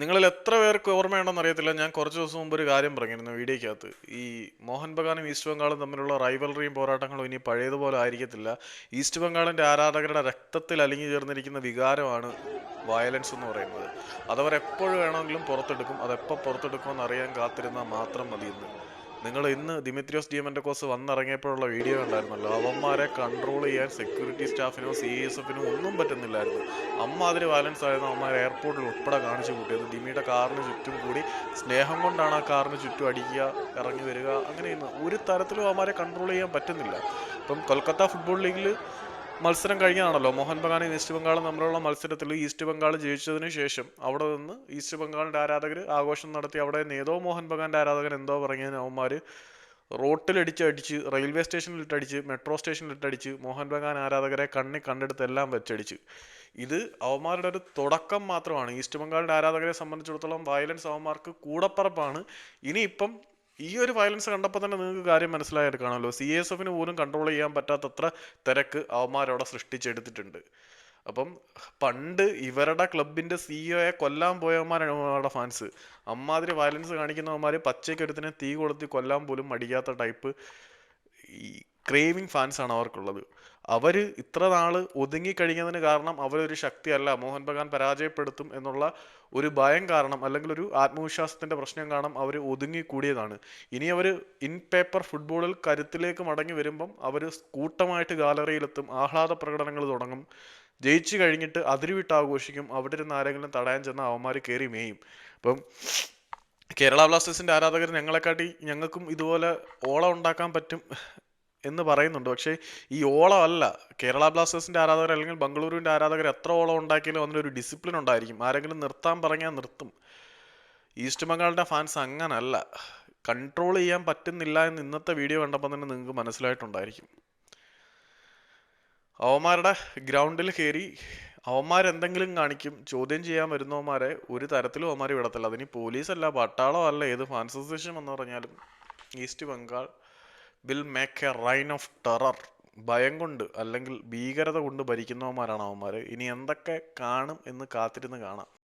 നിങ്ങളിൽ എത്ര പേർക്ക് ഓർമ്മയുണ്ടെന്ന് അറിയത്തില്ല. ഞാൻ കുറച്ച് ദിവസം മുമ്പ് ഒരു കാര്യം പറഞ്ഞിരുന്നു വീഡിയോയ്ക്കകത്ത്. ഈ മോഹൻ ബഗാനും ഈസ്റ്റ് ബംഗാളും തമ്മിലുള്ള റൈവലറിയും പോരാട്ടങ്ങളും ഇനി പഴയതുപോലെ ആയിരിക്കത്തില്ല. ഈസ്റ്റ് ബംഗാളിന്റെ ആരാധകരുടെ രക്തത്തിൽ അലിഞ്ഞു ചേർന്നിരിക്കുന്ന വികാരമാണ് വയലൻസ് എന്ന് പറയുന്നത്. അതവർ എപ്പോഴും വേണമെങ്കിലും പുറത്തെടുക്കും. അതെപ്പോൾ പുറത്തെടുക്കുമെന്ന് അറിയാൻ കാത്തിരുന്നാൽ മാത്രം മതിയെന്ന്. നിങ്ങൾ ഇന്ന് ദിമിത്രിയോസ് ഡിയമൻഡക്കോസ് വന്നിറങ്ങിയപ്പോഴുള്ള വീഡിയോ ഉണ്ടായിരുന്നല്ലോ അവന്മാരെ കൺട്രോൾ ചെയ്യാൻ സെക്യൂരിറ്റി സ്റ്റാഫിനോ സി എസ് എഫിനോ ഒന്നും പറ്റുന്നില്ലായിരുന്നു. അമ്മാതിരി വയലൻസ് ആയിരുന്നു അവന്മാർ എയർപോർട്ടിൽ ഉൾപ്പെടെ കാണിച്ചു കൂട്ടിയത്. ദിമിയുടെ കാറിന് ചുറ്റും കൂടി സ്നേഹം കൊണ്ടാണ് ആ കാറിന് ചുറ്റും അടിക്കുക ഇറങ്ങി വരിക അങ്ങനെയൊന്നും ഒരു തരത്തിലും അവന്മാരെ കൺട്രോൾ ചെയ്യാൻ പറ്റുന്നില്ല. ഇപ്പം കൊൽക്കത്ത ഫുട്ബോൾ ലീഗിൽ മത്സരം കഴിഞ്ഞാണല്ലോ മോഹൻ ബഗാനും ഈസ്റ്റ് ബംഗാളും തമ്മിലുള്ള മത്സരത്തിൽ ഈസ്റ്റ് ബംഗാൾ ജയിച്ചതിന് ശേഷം അവിടെ നിന്ന് ഈസ്റ്റ് ബംഗാളിന്റെ ആരാധകർ ആഘോഷം നടത്തി അവിടെ ഏതോ മോഹൻ ബഗാന്റെ ആരാധകൻ എന്തോ പറഞ്ഞതിന് അവന്മാർ റോട്ടിലടിച്ച് അടിച്ച് റെയിൽവേ സ്റ്റേഷനിലിട്ടടിച്ച് മെട്രോ സ്റ്റേഷനിലിട്ടടിച്ച് മോഹൻ ബഗാൻ ആരാധകരെ കണ്ണി കണ്ടെടുത്ത് എല്ലാം വെച്ചടിച്ച്. ഇത് അവന്മാരുടെ ഒരു തുടക്കം മാത്രമാണ്. ഈസ്റ്റ് ബംഗാളിന്റെ ആരാധകരെ സംബന്ധിച്ചിടത്തോളം വയലൻസ് അവന്മാർക്ക് കൂടപ്പറപ്പാണ്. ഇനിയിപ്പം ഈ ഒരു വയലൻസ് കണ്ടപ്പോൾ തന്നെ നിങ്ങൾക്ക് കാര്യം മനസ്സിലായിട്ട് കാണുമല്ലോ. സി എസ് എഫിന് പോലും കൺട്രോൾ ചെയ്യാൻ പറ്റാത്തത്ര തിരക്ക് അവന്മാരവിടെ സൃഷ്ടിച്ചെടുത്തിട്ടുണ്ട്. അപ്പം പണ്ട് ഇവരുടെ ക്ലബിന്റെ സിഇഒയെ കൊല്ലാൻ പോയവന്മാരാണ് അവരുടെ ഫാൻസ് അമ്മാതിരി വയലൻസ് കാണിക്കുന്നവന്മാർ പച്ചയ്ക്കൊരുത്തിനെ തീ കൊളുത്തി കൊല്ലാൻ പോലും മടിക്കാത്ത ടൈപ്പ് ഈ ക്രേവിങ് ഫാൻസ് ആണ് അവർക്കുള്ളത്. അവർ ഇത്ര നാൾ ഒതുങ്ങിക്കഴിഞ്ഞതിന് കാരണം അവരൊരു ശക്തിയല്ല. മോഹൻ ബഗാൻ പരാജയപ്പെടുത്തും എന്നുള്ള ഒരു ഭയം കാരണം അല്ലെങ്കിൽ ഒരു ആത്മവിശ്വാസത്തിന്റെ പ്രശ്നം കാരണം അവർ ഒതുങ്ങിക്കൂടിയതാണ് ഇനി അവർ ഇൻ പേപ്പർ ഫുട്ബോളിൽ കരുത്തിലേക്ക് മടങ്ങി വരുമ്പം അവർ കൂട്ടമായിട്ട് ഗാലറിയിലെത്തും ആഹ്ലാദ പ്രകടനങ്ങൾ തുടങ്ങും. ജയിച്ചു കഴിഞ്ഞിട്ട് അതിരുവിട്ട് ആഘോഷിക്കും. അവിടെ ഇരുന്ന് ആരെങ്കിലും തടയാൻ ചെന്ന അവന്മാർ കയറി മേയും. അപ്പം കേരള ബ്ലാസ്റ്റേഴ്സിന്റെ ആരാധകർ ഞങ്ങളെക്കാട്ടി ഞങ്ങൾക്കും ഇതുപോലെ ഓളം ഉണ്ടാക്കാൻ പറ്റും എന്ന് പറയുന്നുണ്ട്. പക്ഷേ ഈ ഓളം അല്ല. കേരള ബ്ലാസ്റ്റേഴ്സിന്റെ ആരാധകർ അല്ലെങ്കിൽ ബംഗളൂരുവിന്റെ ആരാധകർ എത്ര ഓളം ഉണ്ടാക്കിയാലും അതിനൊരു ഡിസിപ്ലിൻ ഉണ്ടായിരിക്കും. ആരെങ്കിലും നിർത്താൻ പറഞ്ഞാൽ നിർത്തും. ഈസ്റ്റ് ബംഗാളിന്റെ ഫാൻസ് അങ്ങനല്ല. കൺട്രോൾ ചെയ്യാൻ പറ്റുന്നില്ല എന്ന് ഇന്നത്തെ വീഡിയോ കണ്ടപ്പോൾ തന്നെ നിങ്ങൾക്ക് മനസ്സിലായിട്ടുണ്ടായിരിക്കും. അവന്മാരുടെ ഗ്രൗണ്ടിൽ കയറി അവന്മാരെന്തെങ്കിലും കാണിക്കും. ചോദ്യം ചെയ്യാൻ വരുന്നവന്മാരെ ഒരു തരത്തിലും അവന്മാർ വിടത്തില്ല. അതിന് പോലീസല്ല പട്ടാളോ അല്ല ഏത് ഫാൻസ് അസോസിയേഷൻ എന്ന് പറഞ്ഞാലും. East Bengal will make a reign of terror ഭയം കൊണ്ട് അല്ലെങ്കിൽ ഭീകരത കൊണ്ട് ഭരിക്കുന്നവന്മാരാണ് അവന്മാർ ഇനി എന്തൊക്കെ കാണും എന്ന് കാത്തിരുന്ന് കാണാം.